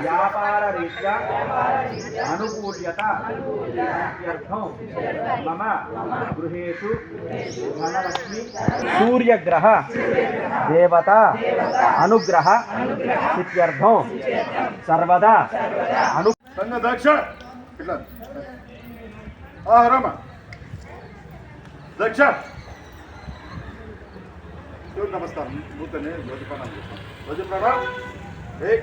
व्यापाररीत्या अनुकूल्यता इत्यर्थं मम गृहेषु सूर्यग्रह देवता अनुग्रह इत्यर्थं सर्वदा अनु दक्ष। नमस्कार। नूतने ध्वजप्रणाम। ध्वजप्रणाम। एक।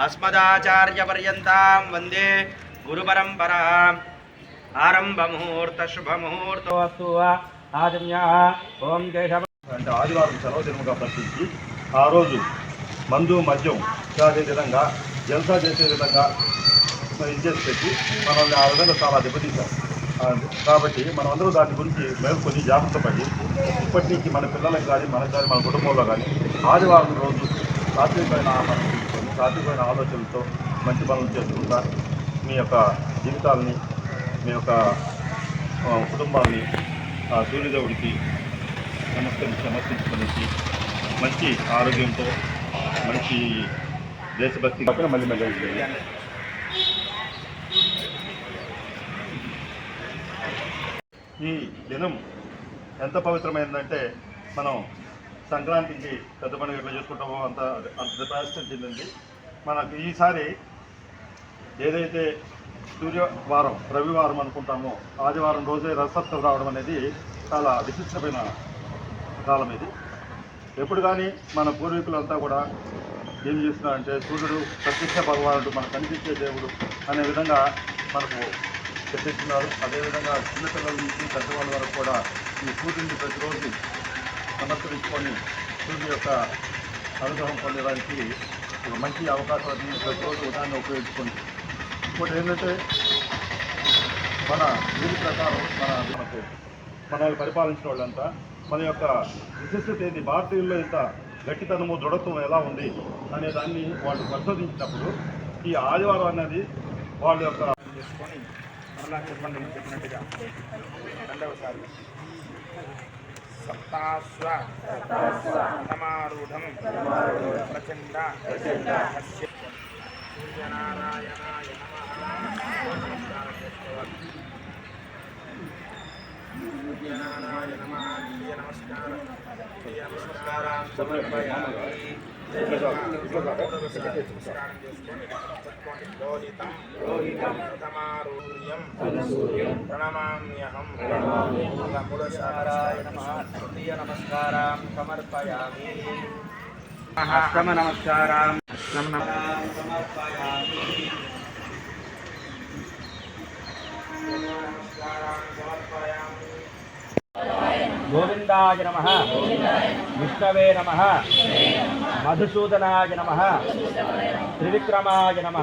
అస్మదాచార్యపర్యంతం వందే గురుపరంపరాం ఆరంభముహూర్త శుభముహూర్తోస్తు ఓం కేశవ అంటే ఆదివారం సెలవు దినముగా ప్రకటించి ఆ రోజు మందు మద్యం తాగే విధంగా జలసా చేసే విధంగా ఇంజెస్ పెట్టి మనల్ని ఆ విధంగా చాలా దెబ్బతీశారు. కాబట్టి మనమందరూ దాని గురించి మేల్కొని జాగ్రత్త పడి ఇప్పటి నుంచి మన పిల్లలకు కానీ మనకు కానీ మన కుటుంబంలో కానీ ఆదివారం రోజు సాత్వికమైన ఆహారం సాత్వికమైన ఆలోచనలతో మంచి పనులు చేసుకుంటా మీ యొక్క జీవితాలని మీ యొక్క కుటుంబాన్ని ఆ సూర్యదేవుడికి నమస్కరించి సమర్పించుకునేసి మంచి ఆరోగ్యంతో మంచి దేశభక్తి పక్కన మళ్ళీ మళ్ళీ ఈ దినం ఎంత పవిత్రమైందంటే మనం సంక్రాంతికి పెద్ద పండుగ ఎట్లా చేసుకుంటామో అంత అంత ప్రాశస్త్యం చెందింది మనకు ఈసారి ఏదైతే సూర్యవారం రవివారం అనుకుంటామో ఆదివారం రోజే రసత్వం రావడం అనేది చాలా విశిష్టమైన కాలం ఇది. ఎప్పుడు కానీ మన పూర్వీకులంతా కూడా ఏం చేస్తున్నారంటే సూర్యుడు ప్రత్యక్ష భగవానుడు మనకు కనిపించే దేవుడు అనే విధంగా మనకు చర్చిస్తున్నారు అదేవిధంగా చిన్నపిల్లల నుంచి పెద్దవాళ్ళ వరకు కూడా ఈ సూర్యుడిని ప్రతిరోజు సమర్పించుకొని సూర్యుడు యొక్క అనుగ్రహం పొందడానికి ఒక మంచి అవకాశాన్ని ప్రతిరోజు దాన్ని ఉపయోగించుకోండి. ఇంకోటి ఏంటంటే మన వీరి ప్రకారం మన మనకు మనల్ని పరిపాలించిన వాళ్ళంతా మన యొక్క విశిష్టత ఏంది భారతీయుల్లో ఇంత గట్టితనము దృఢత్వం ఎలా ఉంది అనే దాన్ని వాళ్ళు పరిశోధించినప్పుడు ఈ ఆదివారం అనేది వాళ్ళ యొక్క చేసుకొని మరలా చెప్పండి చెప్పినట్టుగా రెండవసారి. సప్తాశ్వ. ప్రథమారూఢం ప్రచండ. సూర్యనారాయణాయ నమః. సూర్యనారాయణ నమః. yang sekarang sampai hari Assalamualaikum గోవిందాయ నమ. విష్ణవే నమ. మధుసూదనాయ నమ. త్రివిక్రమాయ నమ.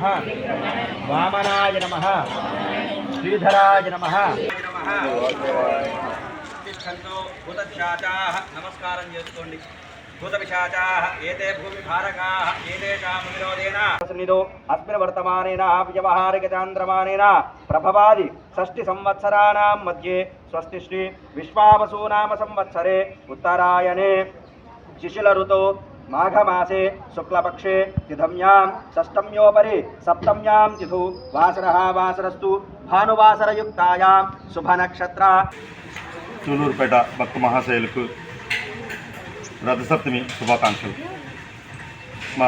వామనాయ నమ. శ్రీధరాయ నమ. నమస్కారం చేసుకోండి. భూత పిశాచా ఏతే భూమి భారకా ఏతేషాం విరోధేన సన్నిధో అస్మిన్ వర్తమానేన వ్యవహారిక చాంద్రమానేన ప్రభవాది షష్టి సంవత్సరాణాం మధ్యే స్వస్తి శ్రీ విశ్వావసూ నామ సంవత్సరే ఉత్తరాయణే। శిశిల ఋతో మాఘమాసే శుక్లపక్షే తిథమ్యాం షష్టమ్యోపరి సప్తమ్యాం తిథు వాసరः వాసరస్తు భానువాసరయుక్తాయాం శుభనక్షత్ర। చూలూరుపేట భక్త మహాశైలకు రథసప్తమి శుభాకాంక్షలు. మా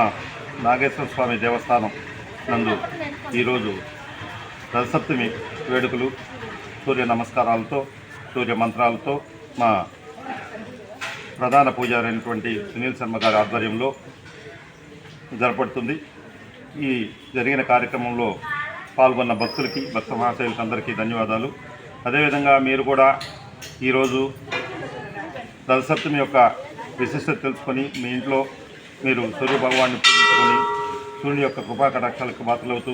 నాగేశ్వర స్వామి దేవస్థానం నందు ఈరోజు రథసప్తమి వేడుకలు సూర్య నమస్కారాలతో సూర్య మంత్రాలతో మా ప్రధాన పూజారి అయినటువంటి సునీల్ శర్మ గారి ఆధ్వర్యంలో జరపడుతుంది ఈ జరిగిన కార్యక్రమంలో పాల్గొన్న భక్తులకి భక్త మహాశైలకు అందరికీ ధన్యవాదాలు. అదేవిధంగా మీరు కూడా ఈరోజు రథసప్తమి యొక్క విశిష్టత తెలుసుకొని మీ ఇంట్లో మీరు సూర్య భగవాన్ని పూజించుకొని సూర్యుని యొక్క కృపా కటాక్షాలకు పాత్రలవుతూ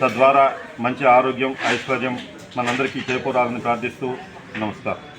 తద్వారా మంచి ఆరోగ్యం ఐశ్వర్యం మనందరికీ చేకూరాలని ప్రార్థిస్తూ నమస్కారం.